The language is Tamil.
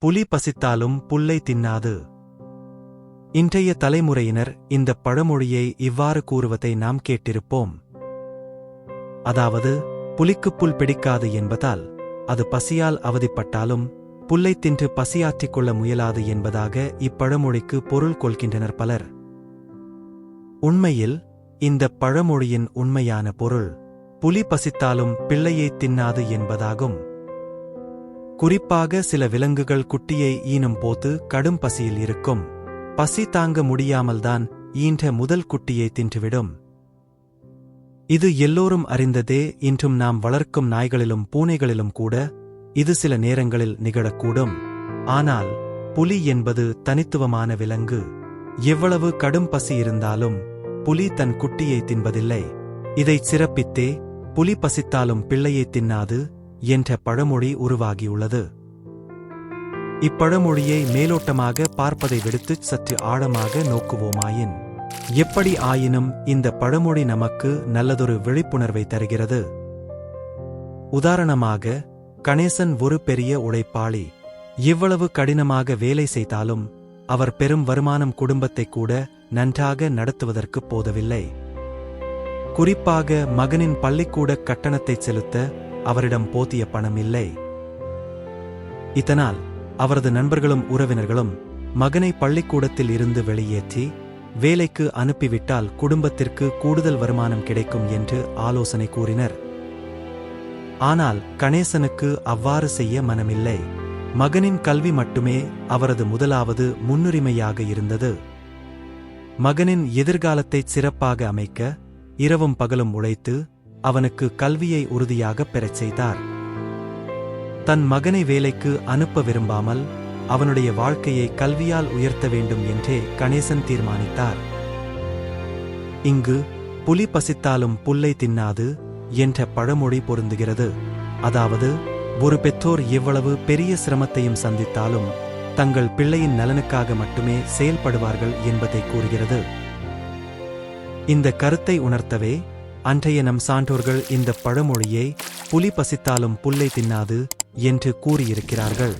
புலி பசித்தாலும் புல்லை தின்னாது. இன்றைய தலைமுறையினர் இந்த பழமொழியை இவ்வாறு கூறுவதை நாம் கேட்டிருப்போம். அதாவது புலிக்குப் புல் பிடிக்காது என்பதால் அது பசியால் அவதிப்பட்டாலும் புல்லை தின்று பசியாற்றிக் கொள்ள முயலாது என்பதாக இப்பழமொழிக்கு பொருள் கொள்கின்றனர் பலர். உண்மையில் இந்த பழமொழியின் உண்மையான பொருள் புலி பசித்தாலும் பிள்ளையைத் தின்னாது என்பதாகும். குறிப்பாக சில விலங்குகள் குட்டியை ஈனும் போது கடும் பசியில் இருக்கும். பசி தாங்க முடியாமல்தான் ஈன்ற முதல் குட்டியை தின்றுவிடும். இது எல்லோரும் அறிந்ததே இன்றும் நாம் வளர்க்கும் நாய்களிலும் பூனைகளிலும் கூட இது சில நேரங்களில் நிகழக்கூடும். ஆனால் புலி என்பது தனித்துவமான விலங்கு. எவ்வளவு கடும் பசி இருந்தாலும் புலி தன் குட்டியை தின்பதில்லை. இதைச் சிறப்பித்தே புலி பசித்தாலும் பிள்ளையை தின்னாது என்ற பழமொழி உருவாகியுள்ளது. இப்பழமொழியை மேலோட்டமாக பார்ப்பதை விடுத்துச் சற்று ஆழமாக நோக்குவோமாயின் எப்படி ஆயினும் இந்த பழமொழி நமக்கு நல்லதொரு விழிப்புணர்வை தருகிறது? உதாரணமாக கணேசன் ஒரு பெரிய உழைப்பாளி. இவ்வளவு கடினமாக வேலை செய்தாலும் அவர் பெரும் வருமானம் குடும்பத்தை கூட நன்றாக நடத்துவதற்கு போதவில்லை. குறிப்பாக மகனின் பள்ளிக்கூட கட்டணத்தை செலுத்த அவரிடம் போத்திய பணம் இல்லை. இதனால் அவரது நண்பர்களும் உறவினர்களும் மகனை பள்ளிக்கூடத்தில் இருந்து வெளியேற்றி வேலைக்கு அனுப்பிவிட்டால் குடும்பத்திற்கு கூடுதல் வருமானம் கிடைக்கும் என்று ஆலோசனை கூறினர். ஆனால் கணேசனுக்கு அவ்வாறு செய்ய மனமில்லை. மகனின் கல்வி மட்டுமே அவரது முதலாவது முன்னுரிமையாக இருந்தது. மகனின் எதிர்காலத்தைச் சிறப்பாக அமைக்க இரவும் பகலும் உழைத்து அவனுக்கு கல்வியை உறுதியாக பெறச் செய்தார். தன் மகனை வேலைக்கு அனுப்ப விரும்பாமல் அவனுடைய வாழ்க்கையை கல்வியால் உயர்த்த வேண்டும் என்றே கணேசன் தீர்மானித்தார். இங்கு புலி பசித்தாலும் புல்லை தின்னாது என்ற பழமொழி பொருந்துகிறது. அதாவது ஒரு பெற்றோர் எவ்வளவு பெரிய சிரமத்தையும் சந்தித்தாலும் தங்கள் பிள்ளையின் நலனுக்காக மட்டுமே செயல்படுவார்கள் என்பதை கூறுகிறது. இந்த கருத்தை உணர்த்தவே அன்றைய நம் சான்றோர்கள் இந்த பழமொழியை புலி பசித்தாலும் புல்லை தின்னாது என்று கூறியிருக்கிறார்கள்.